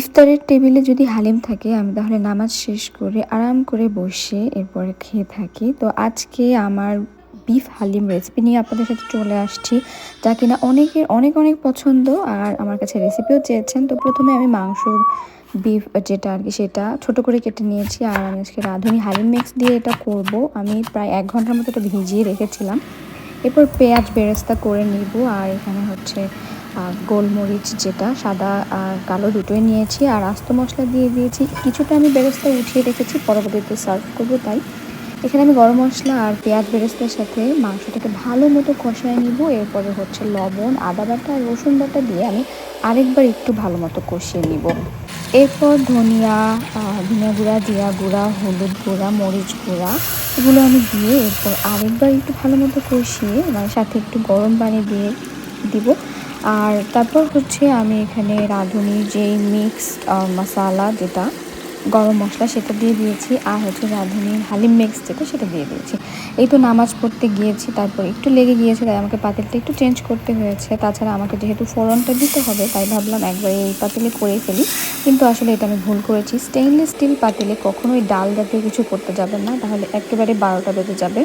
ইফতারের টেবিলে যদি হালিম থাকে, আমি তাহলে নামাজ শেষ করে আরাম করে বসে এরপরে খেয়ে থাকি। তো আজকে আমার বিফ হালিম রেসিপি নিয়ে আপনাদের সাথে চলে আসছি, যা কিনা অনেকের অনেক অনেক পছন্দ আর আমার কাছে রেসিপিও চেয়েছেন। তো প্রথমে আমি মাংস বিফ যেটা আর কি সেটা ছোট করে কেটে নিয়েছি আর আমি আজকে রাঁধুনি হালিম মিক্স দিয়ে এটা করব। আমি প্রায় এক ঘণ্টার মতো এটা ভিজিয়ে রেখেছিলাম। এরপর পেঁয়াজ বেরেস্তা করে নিব, আর এখানে হচ্ছে গোলমরিচ যেটা, সাদা আর কালো দুটোই নিয়েছি, আর আস্ত মশলা দিয়ে দিয়েছি। কিছুটা আমি বেরেস্তা উঠিয়ে রেখেছি, পরবর্তীতে সার্ভ করব তাই। এখানে আমি গরম মশলা আর পেঁয়াজ বেরেস্তার সাথে মাংসটাকে ভালো মতো কষায় নিব। এরপরে হচ্ছে লবণ, আদা বাটা আর রসুন বাটা দিয়ে আমি আরেকবার একটু ভালো মতো কষিয়ে নিব। এরপর ধনিয়া ধনিয়া গুঁড়া, জিরা গুঁড়া, হলুদ গুঁড়া, মরিচ গুঁড়া এগুলো আমি দিয়ে এরপর আরেকবার একটু ভালো মতো কষিয়ে আমার সাথে একটু গরম পানি দিয়ে দিব। আর তারপর হচ্ছে আমি এখানে রাঁধুনি যে মিক্সড মশালা যেটা গরম মশলা সেটা দিয়ে দিয়েছি আর হচ্ছে রাঁধুনির হালিম মিক্স যেটা সেটা দিয়ে দিয়েছি। এই তো নামাজ পড়তে গিয়েছি, তারপর একটু লেগে গিয়েছে, তাই আমাকে পাতিলটা একটু চেঞ্জ করতে হয়েছে। তাছাড়া আমাকে যেহেতু ফোড়নটা দিতে হবে, তাই ভাবলাম একবারে এই পাতিলে করে ফেলি। কিন্তু আসলে এটা আমি ভুল করেছি। স্টেইনলেস স্টিল পাতিলে কখনোই ডাল জাতীয় কিছু করতে যাবেন না, তাহলে একেবারে বারোটা বেজে যাবে।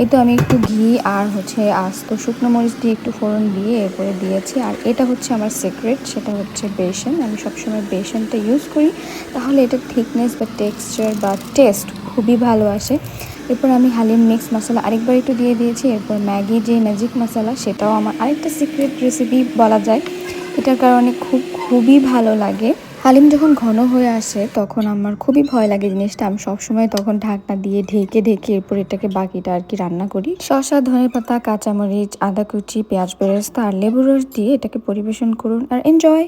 এই তো আমি একটু ঘি আর হচ্ছে আস্ত শুকনো মরিচ দিয়ে একটু ফোড়ন দিয়ে এরপরে দিয়েছি। আর এটা হচ্ছে আমার সিক্রেট সেটা হচ্ছে বেসন। আমি সবসময় বেসনটা ইউজ করি। তাহলে এটা থিকনেস বা টেক্সচার বা টেস্ট খুবই ভালো আসে। এরপর আমি হালিম মিক্স মশলা আরেকবার একটু দিয়ে দিয়েছি। এরপর ম্যাগি যে ম্যাজিক মশলা সেটাও আমার আরেকটা সিক্রেট রেসিপি বলা যায়। এটার কারণে খুব, খুবই ভালো লাগে। হালিম যখন ঘন হয়ে আসে, তখন আমার খুবই ভয় লাগে জিনিসটা। আমি সবসময় তখন ঢাকনা দিয়ে ঢেকে ঢেকে এরপর এটাকে বাকিটা আর কি রান্না করি। শশা ধনে পাতা, কাঁচামরিচ, আদা কুচি, পেঁয়াজ বেরেস্তা আর লেবু রস দিয়ে এটাকে পরিবেশন করুন আর এনজয়